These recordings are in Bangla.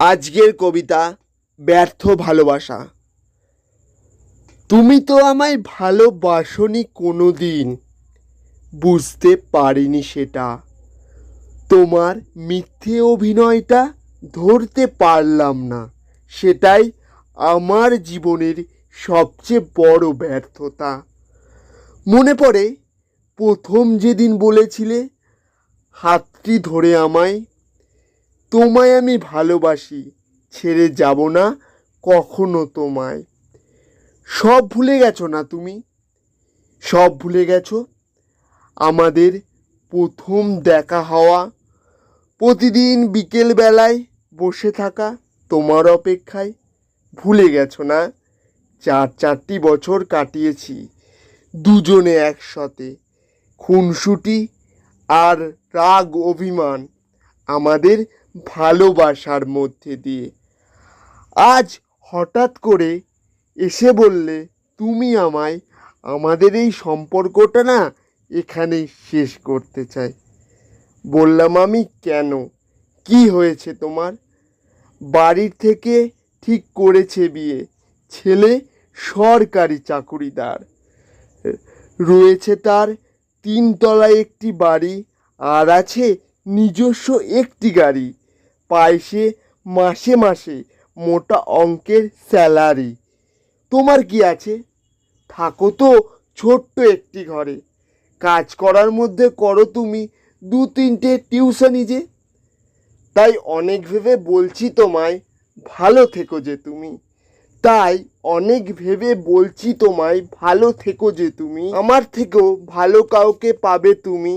আজকের কবিতা ব্যর্থ ভালোবাসা। তুমি তো আমায় ভালোবাসনি কোনো দিন বুঝতে পারিনি সেটা। তোমার মিথ্যে অভিনয়টা ধরতে পারলাম না, সেটাই আমার জীবনের সবচেয়ে বড় ব্যর্থতা। মনে পড়ে, প্রথম যেদিন বলেছিলে, হাতটি ধরে আমায় তোমায় আমি ভালোবাসি, ছেড়ে যাব না কখনো তোমায়। সব ভুলে গেছো না তুমি? সব ভুলে গেছো? আমাদের প্রথম দেখা হওয়া, প্রতিদিন বিকেল বেলায় বসে থাকা তোমার অপেক্ষায় ভুলে গেছো না? চার চারটি বছর কাটিয়েছি, দুজনে একসাথে। খুনসুটি আর রাগ অভিমান আমাদের ভালোবাসার মধ্যে দিয়ে। আজ হঠাৎ করে এসে বললে, তুমি আমায় আমাদের এই সম্পর্কটা না এখানেই শেষ করতে চাই। বললাম, আমি কেন? কি হয়েছে তোমার? বাড়ির থেকে ঠিক করেছে বিয়ে। ছেলে সরকারি চাকুরিদার। রয়েছে তার তিনতলায় একটি বাড়ি আর আছে নিজস্ব একটি গাড়ি। সে মাসে মাসে মোটা অঙ্কের স্যালারি। তোমার কি আছে? থাকো তো ছোট্ট একটি ঘরে। কাজ করার মধ্যে করো তুমি দু তিনটে টিউশনি যে। তাই অনেক ভেবে বলছি তোমায়, ভালো থেকো যে তুমি। তাই অনেক ভেবে বলছি তোমায়, ভালো থেকো যে তুমি। আমার থেকেও ভালো কাউকে পাবে তুমি,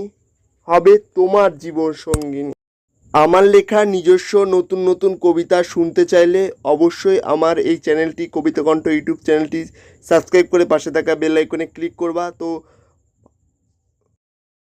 হবে তোমার জীবন সঙ্গিনী আমার লেখা নিজস্ব নতুন নতুন কবিতা শুনতে চাইলে অবশ্যই আমার এই চ্যানেলটি কবিতা কণ্ঠ ইউটিউব চ্যানেলটি সাবস্ক্রাইব করে পাশে থাকা বেল আইকনে ক্লিক করবা। তো